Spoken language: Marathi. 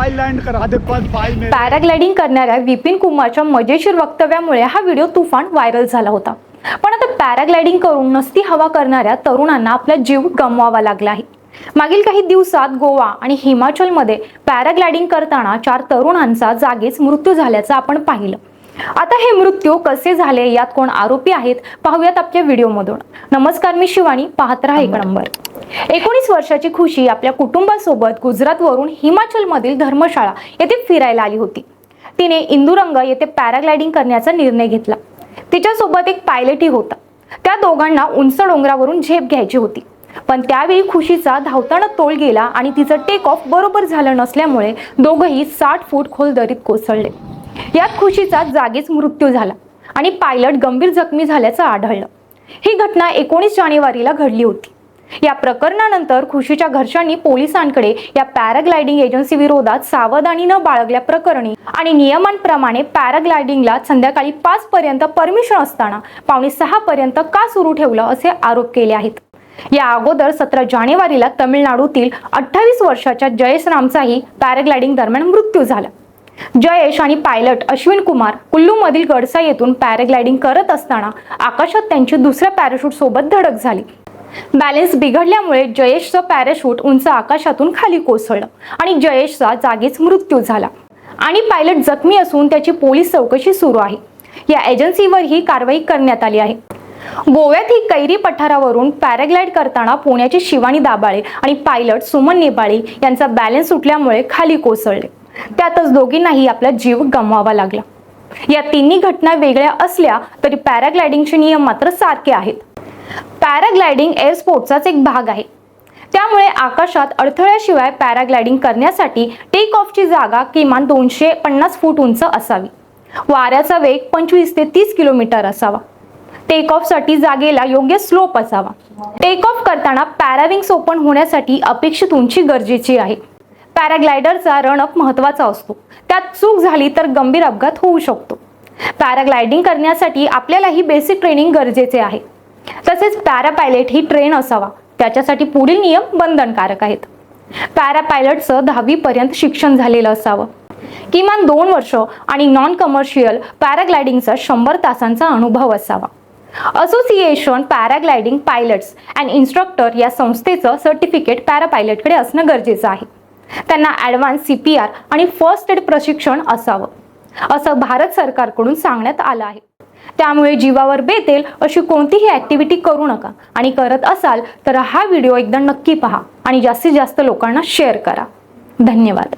पाय लँड करा. दे कौन पाय में पॅराग्लायडिंग करणाऱ्या विपिन कुमारच्या मजेशीर वक्तव्यामुळे हा व्हिडिओ तुफान व्हायरल झाला होता. पण आता पॅराग्लायडिंग करून नसती हवा करणाऱ्या तरुणांना आपला जीव गमवावा लागला आहे. मागील काही दिवसात गोवा आणि हिमाचलमध्ये पॅराग्लायडिंग करताना चार तरुणांचा जागीच मृत्यू झाल्याचं आपण पाहिलं. आता हे मृत्यू कसे झाले यात कोण आरोपी आहेत पाहूयात आपल्या व्हिडिओमधून. नमस्कार मी शिवानी पाहत राहा एक नंबर. एकोणीस वर्षाची खुशी आपल्या कुटुंबासोबत गुजरातवरून हिमाचलमधील धर्मशाळा येथे फिरायला आली होती. तिने इंदुरंग येथे पॅराग्लायडिंग करण्याचा निर्णय घेतला. तिच्यासोबत एक पायलटही होता. त्या दोघांना उंच डोंगरावरून झेप घ्यायची होती. पण त्यावेळी खुशीचा धावताना तोल गेला आणि तिचं टेक ऑफ बरोबर झालं नसल्यामुळे दोघंही साठ फूट खोल दरीत कोसळले. यात खुशीचा जागीच मृत्यू झाला आणि पायलट गंभीर जखमी झाल्याचं आढळलं. ही घटना एकोणीस जानेवारीला घडली होती. या प्रकरणानंतर खुशीच्या घरच्यांनी पोलिसांकडे या पॅराग्लायडिंग एजन्सी विरोधात सावधानी न बाळगल्या प्रकरणी आणि नियमांप्रमाणे पॅराग्लायडिंगला संध्याकाळी पाच पर्यंत परमिशन असताना पावणे सहा पर्यंत का सुरू ठेवलं असे आरोप केले आहेत. या अगोदर सतरा जानेवारीला तमिळनाडूतील अठ्ठावीस वर्षाच्या जयेश रामचाही पॅराग्लायडिंग दरम्यान मृत्यू झाला. जयेश आणि पायलट अश्विन कुमार कुल्लूमधील गडसा येथून पॅराग्लायडिंग करत असताना आकाशात त्यांची दुसऱ्या पॅराशूट सोबत धडक झाली. बॅलन्स बिघडल्यामुळे जयेशचं पॅराशूट उंच आकाशातून खाली कोसळलं आणि जयेशचा जागीच मृत्यू झाला. आणि पायलट जखमी असून त्याची पोलीस चौकशी सुरू आहे. या एजन्सीवर ही कारवाई करण्यात आली आहे. गोव्यात ही कैरी पठारावरून पॅराग्लाइड करताना पुण्याची शिवानी दाबाळे आणि पायलट सुमन नेपाळी यांचा बॅलन्स सुटल्यामुळे खाली कोसळले. त्यातच दोघींनाही आपला जीव गमवावा लागला. या तिन्ही घटना वेगळ्या असल्या तरी पॅराग्लायडिंगचे नियम मात्र सारखे आहेत. पॅराग्लायडिंग एअर स्पोर्टचाच एक भाग आहे. त्यामुळे आकाशात अडथळ्याशिवाय पॅराग्लायडिंग करण्यासाठी टेक ऑफची जागा किमान दोनशे पन्नास फूट उंच असावी. वाऱ्याचा वेग पंचवीस ते तीस किलोमीटर असावा. टेक ऑफसाठी जागेला योग्य स्लोप असावा. टेक ऑफ करताना पॅराविंग्स ओपन होण्यासाठी अपेक्षित उंची गरजेची आहे. पॅराग्लायडरचा रनअप महत्त्वाचा असतो. त्यात चूक झाली तर गंभीर अपघात होऊ शकतो. पॅराग्लायडिंग करण्यासाठी आपल्यालाही बेसिक ट्रेनिंग गरजेचे आहे. तसेच पॅरापायलट ही ट्रेन असावा. त्याच्यासाठी पुढील नियम बंधनकारक आहेत. पॅरापायलटचं दहावीपर्यंत शिक्षण झालेलं असावं. किमान दोन वर्ष आणि नॉन कमर्शियल पॅराग्लायडिंगचा शंभर तासांचा अनुभव असावा. Association paragliding pilots and instructor या संस्थेचं सर्टिफिकेट पॅरापायलटकडे असणं गरजेचं आहे. त्यांना ॲडव्हान्स सी पी आर आणि फर्स्ट एड प्रशिक्षण असावं. असं भारत सरकारकडून सांगण्यात आलं आहे. त्यामुळे जीवावर बेतेल अशी कोणतीही ॲक्टिव्हिटी करू नका. आणि करत असाल तर हा व्हिडिओ एकदा नक्की पहा आणि जास्तीत जास्त लोकांना शेअर करा. धन्यवाद.